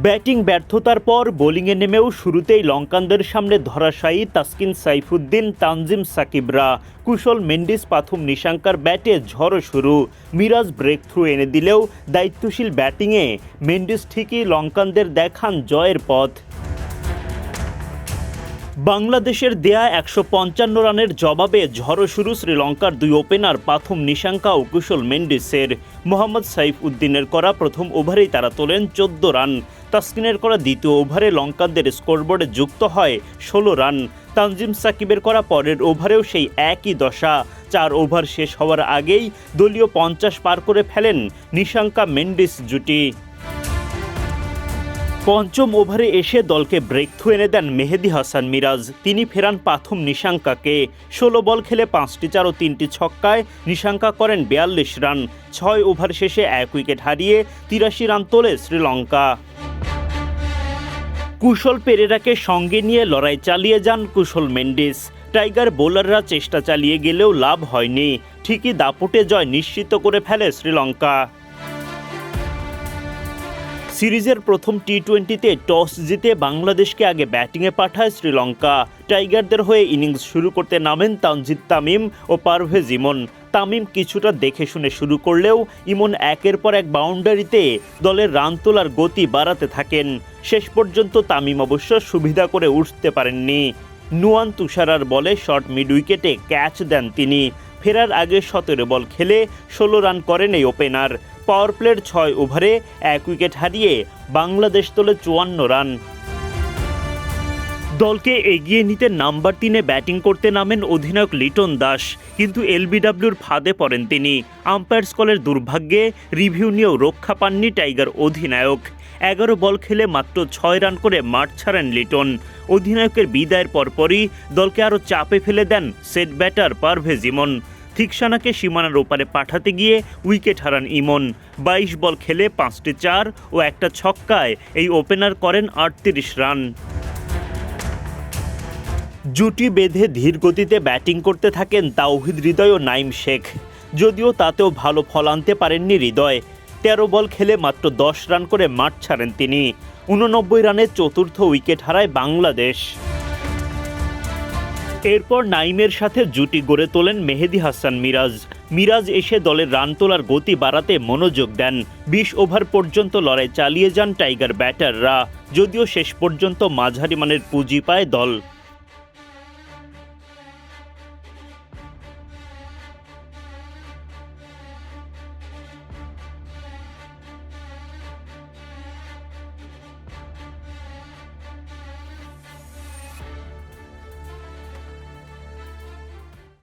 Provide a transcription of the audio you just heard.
Batting ব্যর্থতার পর বোলিংয়ে নেমেও শুরুতেই লঙ্কানদের সামনে ধরাশায়ী তাসকিন সাইফুদ্দিন, তানজিম সাকিবরা। কুশল মেন্ডিস, পাথুম নিশাঙ্কার ব্যাটে ঝড়ো শুরু। মিরাজ ব্রেক থ্রু এনে দিলেও দায়িত্বশীল ব্যাটিংয়ে মেন্ডিস ঠিকই লঙ্কানদের দেখান জয়ের পথ। বাংলাদেশের দেয়া একশো পঞ্চান্ন রানের জবাবে ঝড়ো শুরু শ্রীলঙ্কার দুই ওপেনার পাথম নিশাঙ্কা ও কুশল মেন্ডিসের মোহাম্মদ সাইফ উদ্দিনের করা প্রথম ওভারেই তারা তোলেন চোদ্দ রান। তাসকিনের করা দ্বিতীয় ওভারে লঙ্কানদের স্কোরবোর্ডে যুক্ত হয় ষোলো রান। তানজিম সাকিবের করা পরের ওভারেও সেই একই দশা। চার ওভার শেষ হওয়ার আগেই দলীয় পঞ্চাশ পার করে ফেলেন নিশাঙ্কা মেন্ডিস জুটি। পঞ্চম ওভারে এসে দলকে ব্রেক থ্রু এনে দেন মেহেদি হাসান মিরাজ। তিনি ফেরান পাথুম নিশাঙ্কাকে। ষোলো বল খেলে পাঁচটি চার ও তিনটি ছক্কায় নিশাঙ্কা করেন বিয়াল্লিশ রান। ছয় ওভার শেষে এক উইকেট হারিয়ে তিরাশি রান তোলে শ্রীলঙ্কা। কুশল পেরেরাকে সঙ্গে নিয়ে লড়াই চালিয়ে যান কুশল মেন্ডিস। টাইগার বোলাররা চেষ্টা চালিয়ে গেলেও লাভ হয়নি। ঠিকই দাপটে জয় নিশ্চিত করে ফেলে শ্রীলঙ্কা। সিরিজের প্রথম টি টোয়েন্টিতে টস জিতে বাংলাদেশকে আগে ব্যাটিংয়ে পাঠায় শ্রীলঙ্কা। টাইগারদের হয়ে ইনিংস শুরু করতে নামেন তানজিদ তামিম ও পারভেজ ইমন। তামিম কিছুটা দেখে শুনে শুরু করলেও ইমন একের পর এক বাউন্ডারিতে দলের রান তোলার গতি বাড়াতে থাকেন। শেষ পর্যন্ত তামিম অবশ্য সুবিধা করে উঠতে পারেননি। নুয়ান তুষারার বলে শর্ট মিড উইকেটে ক্যাচ দেন তিনি। ফেরার আগে সতেরো বল খেলে ষোলো রান করেন এই ওপেনার। পাওয়ার প্লের ছয় ওভারে এক উইকেট হারিয়ে বাংলাদেশ তোলে চুয়ান্ন রান। দলকে এগিয়ে নিতে নাম্বার তিনে ব্যাটিং করতে নামেন অধিনায়ক লিটন দাস, কিন্তু এলবিডব্লিউর ফাঁদে পড়েন তিনি। আম্পায়ার্স কলের দুর্ভাগ্যে রিভিউ নিয়েও রক্ষা পাননি টাইগার অধিনায়ক। এগারো বল খেলে মাত্র ছয় রান করে মাঠ ছাড়েন লিটন। অধিনায়কের বিদায়ের পরপরই দলকে আরও চাপে ফেলে দেন সেট ব্যাটার পারভেজ ইমন। থিকসানাকে সীমানার ওপারে পাঠাতে গিয়ে উইকেট হারান ইমন। বাইশ বল খেলে পাঁচটি চার ও একটা ছক্কায় এই ওপেনার করেন আটত্রিশ রান। জুটি বেঁধে ধীর গতিতে ব্যাটিং করতে থাকেন তাওহিদ হৃদয় ও নাইম শেখ। যদিও তাতেও ভালো ফল আনতে পারেননি হৃদয়। তেরো বল খেলে মাত্র দশ রান করে মাঠ ছাড়েন তিনি। উননব্বই রানে চতুর্থ উইকেট হারায় বাংলাদেশ। এরপর নাইমের সাথে জুটি গড়ে তোলেন মেহেদি হাসান মিরাজ। মিরাজ এসে দলের রান তোলার গতি বাড়াতে মনোযোগ দেন। বিশ ওভার পর্যন্ত লড়াই চালিয়ে যান টাইগার ব্যাটাররা। যদিও শেষ পর্যন্ত মাঝারি মানের পুঁজি পায় দল।